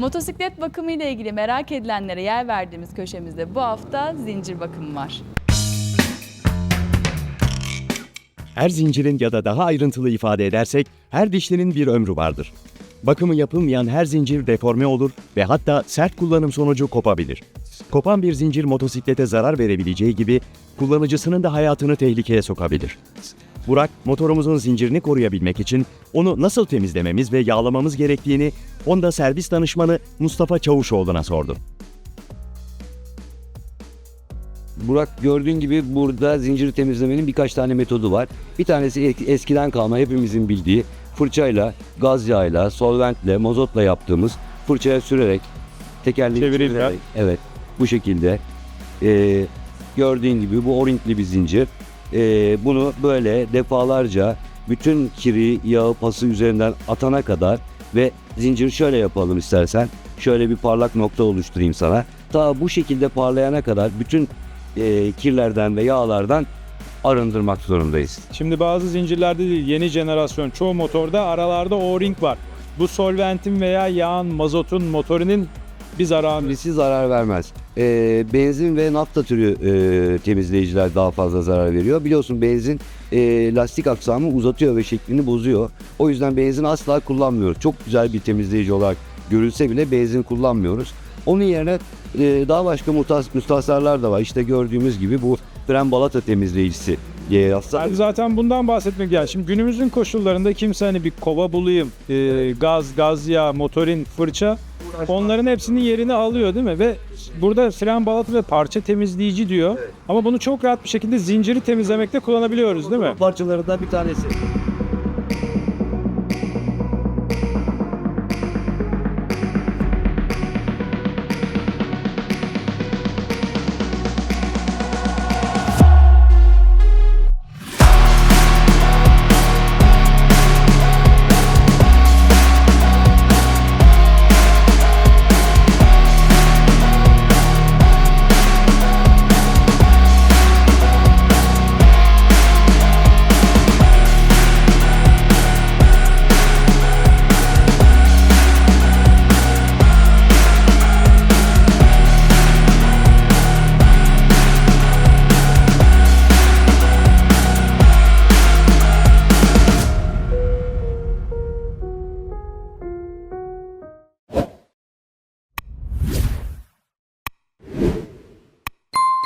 Motosiklet bakımı ile ilgili merak edilenlere yer verdiğimiz köşemizde bu hafta zincir bakımı var. Her zincirin ya da daha ayrıntılı ifade edersek her dişlinin bir ömrü vardır. Bakımı yapılmayan her zincir deforme olur ve hatta sert kullanım sonucu kopabilir. Kopan bir zincir motosiklete zarar verebileceği gibi kullanıcısının da hayatını tehlikeye sokabilir. Burak, motorumuzun zincirini koruyabilmek için onu nasıl temizlememiz ve yağlamamız gerektiğini Honda servis danışmanı Mustafa Çavuşoğlu'na sordu. Burak gördüğün gibi burada zinciri temizlemenin birkaç tane metodu var. Bir tanesi es- eskiden kalma hepimizin bildiği fırçayla, gaz yağıyla, solventle, mozotla yaptığımız fırçaya sürerek, tekerleği çevirerek, evet bu şekilde Ee, gördüğün gibi bu orinkli bir zincir. Ee, bunu böyle defalarca bütün kiri, yağı, pası üzerinden atana kadar ve zinciri şöyle yapalım istersen. Şöyle bir parlak nokta oluşturayım sana. Ta bu şekilde parlayana kadar bütün e, kirlerden ve yağlardan arındırmak zorundayız. Şimdi bazı zincirlerde değil yeni jenerasyon çoğu motorda aralarda O-ring var. Bu solventin veya yağın, mazotun, motorinin bir zararı. Birisi zarar vermez. E, benzin ve nafta türü e, temizleyiciler daha fazla zarar veriyor. Biliyorsun benzin e, lastik aksamı uzatıyor ve şeklini bozuyor. O yüzden benzin asla kullanmıyoruz. Çok güzel bir temizleyici olarak görülse bile benzin kullanmıyoruz. Onun yerine e, daha başka mutas, müstahsarlar da var. İşte gördüğümüz gibi bu fren balata temizleyicisi diye yazsak. Ben zaten bundan bahsetmek yani şimdi günümüzün koşullarında kimse hani bir kova bulayım, e, gaz, gaz yağı, motorin, fırça onların hepsinin yerini alıyor değil mi? Ve burada fren balatı ve parça temizleyici diyor. Ama bunu çok rahat bir şekilde zinciri temizlemekte kullanabiliyoruz değil mi? Parçalarından bir tanesi.